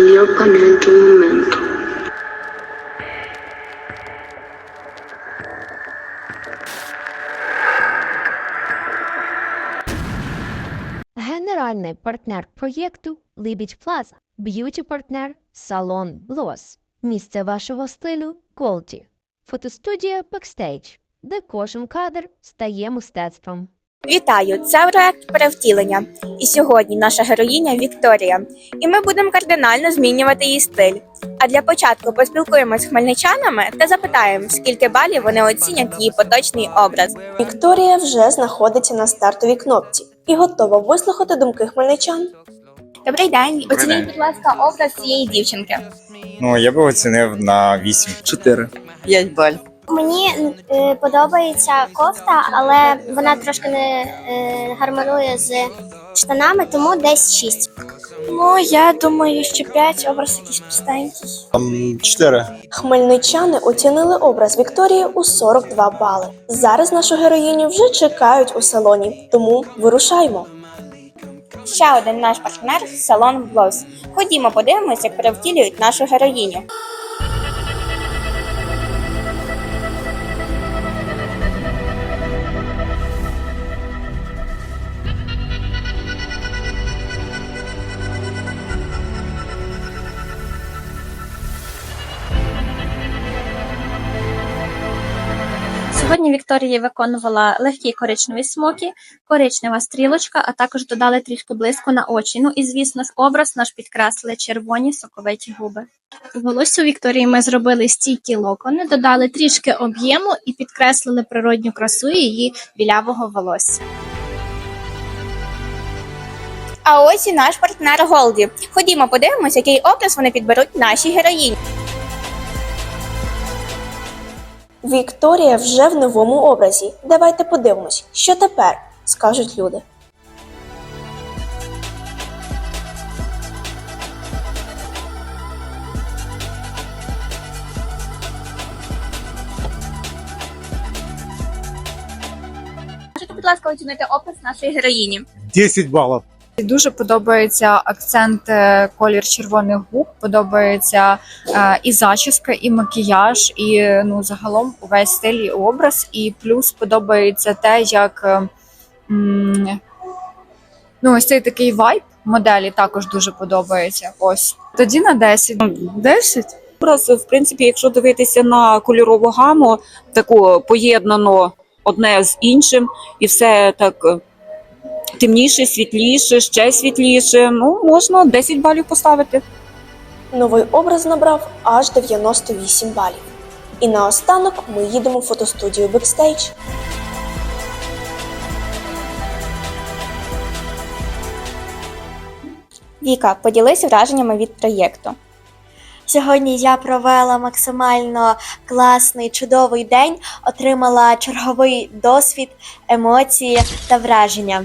Io panetto un momento. Генеральний партнер проєкту Лібідь Плаза, б'юті-партнер Салон Блос, місце вашого стилю Голді, фотостудія Backstage, де кожен кадр стає мистецтвом. Вітаю! Це проект перевтілення. І сьогодні наша героїня Вікторія. І ми будемо кардинально змінювати її стиль. А для початку поспілкуємось з хмельничанами та запитаємо, скільки балів вони оцінять її поточний образ. Вікторія вже знаходиться на стартовій кнопці і готова вислухати думки хмельничан. Добрий день, оцініть, будь ласка, образ цієї дівчинки. Ну, я би оцінив на 8. 4. 5 балів. Мені е, подобається кофта, але вона трошки не е, гармонує з штанами, тому десь 6. Ну, я думаю, що 5 образ якийсь простенький. Там 4. Хмельничани оцінили образ Вікторії у 42 бали. Зараз нашу героїню вже чекають у салоні, тому вирушаймо. Ще один наш партнер салон Блос. Ходімо, подивимось, як перевтілюють нашу героїню. Сьогодні Вікторія виконувала легкі коричневі смоки, коричнева стрілочка, а також додали трішки блиску на очі. Ну і звісно образ наш підкреслили червоні соковиті губи. Волосся у Вікторії ми зробили стійкі локони, додали трішки об'єму і підкреслили природню красу її білявого волосся. А ось і наш партнер Голді. Ходімо, подивимось, який образ вони підберуть нашій героїні. Вікторія вже в новому образі. Давайте подивимось, що тепер скажуть люди. Можете, будь ласка, оцінити образ нашої героїні. 10 балів. Дуже подобається акцент е, колір червоних губ. Подобається е, і зачіска, і макіяж, і ну загалом увесь стиль і образ. І плюс подобається те, як е, ну ось цей такий вайб моделі також дуже подобається. Ось тоді на 10. 10? Образ, в принципі, якщо дивитися на кольорову гаму, таку поєднано одне з іншим, і все так темніше, світліше, ще світліше. Ну, можна 10 балів поставити. Новий образ набрав аж 98 балів. І наостанок ми їдемо в фотостудію Backstage. Віка, поділись враженнями від проєкту. Сьогодні я провела максимально класний, чудовий день, отримала черговий досвід, емоції та враження.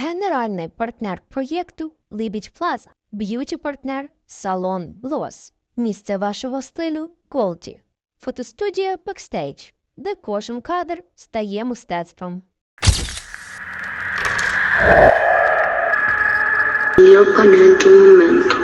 Генеральний партнер проєкту Лібідь Плаза, б'юті-партнер Салон Блос, місце вашого стилю Колті, фотостудія Бекстейдж, де кожен кадр стає мистецтвом. Un momento.